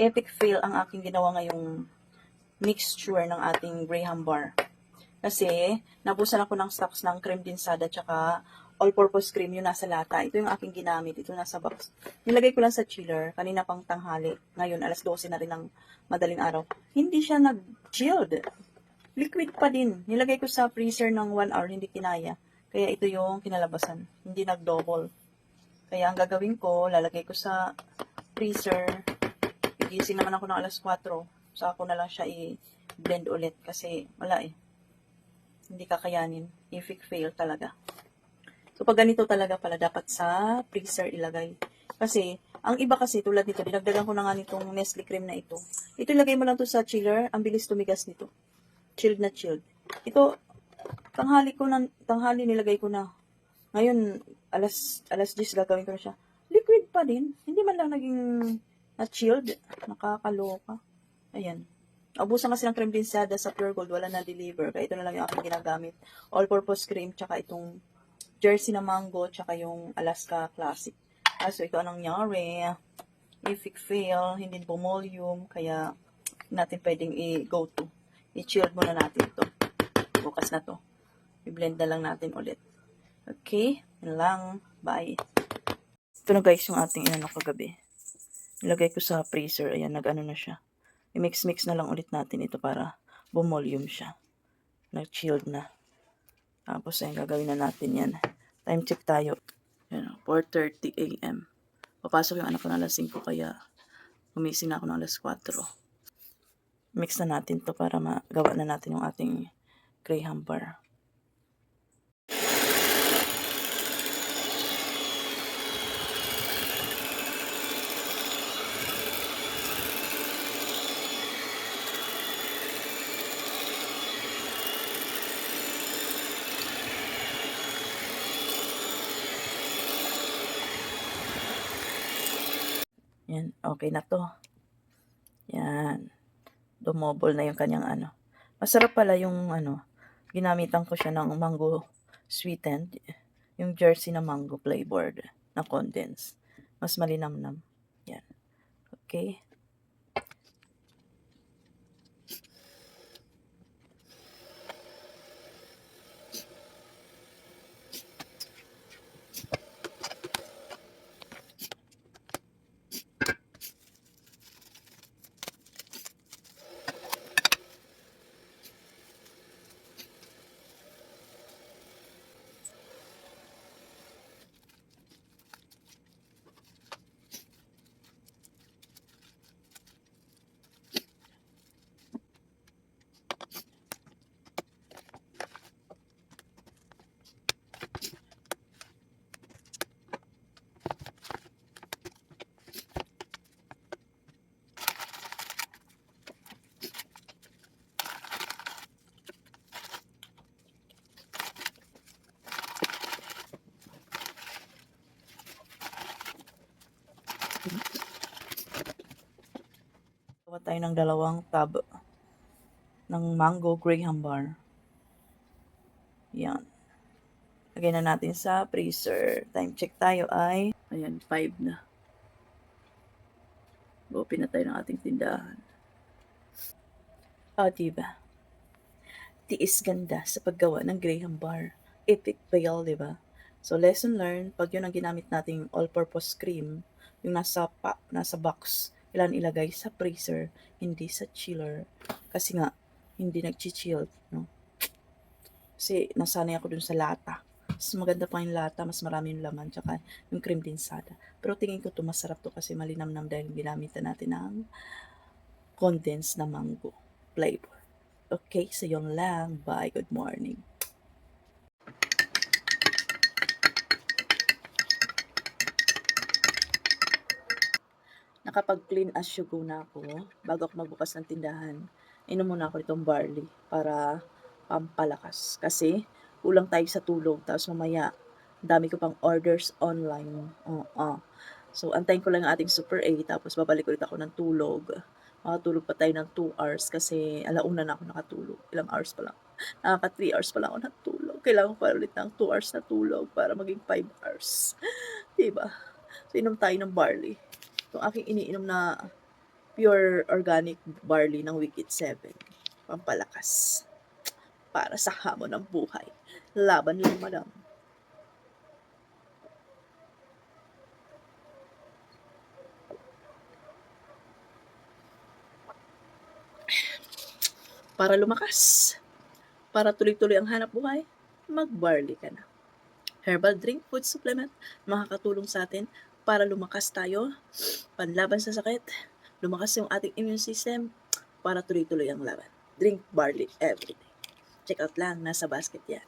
epic fail ang aking ginawa ngayong mixture ng ating Graham bar. Kasi, nabusan ako ng stocks ng cream dinsada tsaka all-purpose cream yung nasa lata. Ito yung aking ginamit. Ito nasa box. Nilagay ko lang sa chiller. Kanina pang tanghali. Ngayon, alas 12 na rin ng madaling araw. Hindi siya nag-chilled. Liquid pa din. Nilagay ko sa freezer ng 1 hour. Hindi kinaya. Kaya ito yung kinalabasan. Hindi nag-double. Kaya ang gagawin ko, lalagay ko sa freezer. Gigising naman ako ng alas 4. Saka ko na lang siya i-blend ulit kasi wala eh. Hindi kakayanin. If fail talaga. So, pag ganito talaga pala, dapat sa freezer ilagay. Kasi, ang iba kasi, tulad nito, dinagdagan ko na nga nitong Nestle cream na ito. Ito ilagay mo lang to sa chiller, ang bilis tumigas nito. Chilled na chilled. Ito, tanghali ko na, tanghali nilagay ko na. Ngayon, alas, alas 10 gagawin ko na siya. Liquid pa din. Hindi man lang naging na-chilled. Nakakaloka. Ayan. Ubusan kasi ng cream dinsada sa Pure Gold, wala na deliver. Kaya ito na lang yung aking ginagamit. All-purpose cream, tsaka itong jersey na mango, tsaka yung Alaska Classic. Ah, so ito anong nangyari. If it fail, hindi bumolium, kaya natin pwedeng i-go to. I-chilled muna natin ito. Bukas na to. I-blend na lang natin ulit. Okay? Yun lang. Bye. Ito na guys yung ating inano kagabi. Nilagay ko sa freezer. Ayan, nag-ano na siya. I-mix-mix na lang ulit natin ito para bumolium siya. Nag-chilled na. Tapos, ayun, gagawin na natin yan. Time check tayo. Yan, 4.30 a.m. Papasok yung anak ko na alas 5, kaya gumising na ako ng alas 4. Mix na natin to para magawa na natin yung ating Graham bar. Yan, okay na to. Yan. Dumobol na yung kanyang ano. Masarap pala yung ano, ginamitan ko siya ng mango sweetened. Yung jersey na mango flavored na condense. Mas malinamnam. Yan. Okay. Gawa tayo ng dalawang tub ng mango graham bar. Yan. Lagay na natin sa freezer. Time check tayo ay, ayan, 5 na. Open na tayo ng ating tindahan. Ah, diba? Tiis ganda sa paggawa ng graham bar. Epic fail, diba? So, lesson learned, pag yun ang ginamit nating all-purpose cream, yung nasa, pa, nasa box, kailan ilagay sa freezer, hindi sa chiller. Kasi nga, hindi nag-chill, no? Kasi nasanay ako dun sa lata. Mas maganda pa yung lata, mas marami yung laman, tsaka yung cream dinsada. Pero tingin ko to masarap to kasi malinamnam dahil ginamitan natin ng condensed na mango flavor. Okay, so yun lang. Bye, good morning. Nakapag-clean as you go na ako bago ako magbukas ng tindahan. Inom muna ako itong barley para pampalakas. Kasi kulang tayo sa tulog. Tapos mamaya, dami ko pang orders online. Oo. Uh, So, antayin ko lang ang ating Super A. Tapos babalik ulit ako ng tulog. Makatulog pa tayo ng 2 hours kasi alauna na ako nakatulog. Ilang hours pa lang. Nakaka 3 hours pa lang ako natulog. Kailangan ko pa ulit ng 2 hours na tulog para maging 5 hours. diba? So, inom tayo ng barley itong aking iniinom na pure organic barley ng Wicked 7. Pampalakas. Para sa hamon ng buhay. Laban lang, madam. Para lumakas. Para tuloy-tuloy ang hanap buhay, mag-barley ka na. Herbal drink, food supplement, makakatulong sa atin para lumakas tayo, panlaban sa sakit, lumakas yung ating immune system, para tuloy-tuloy ang laban. Drink barley every day. Check out lang, nasa basket yan.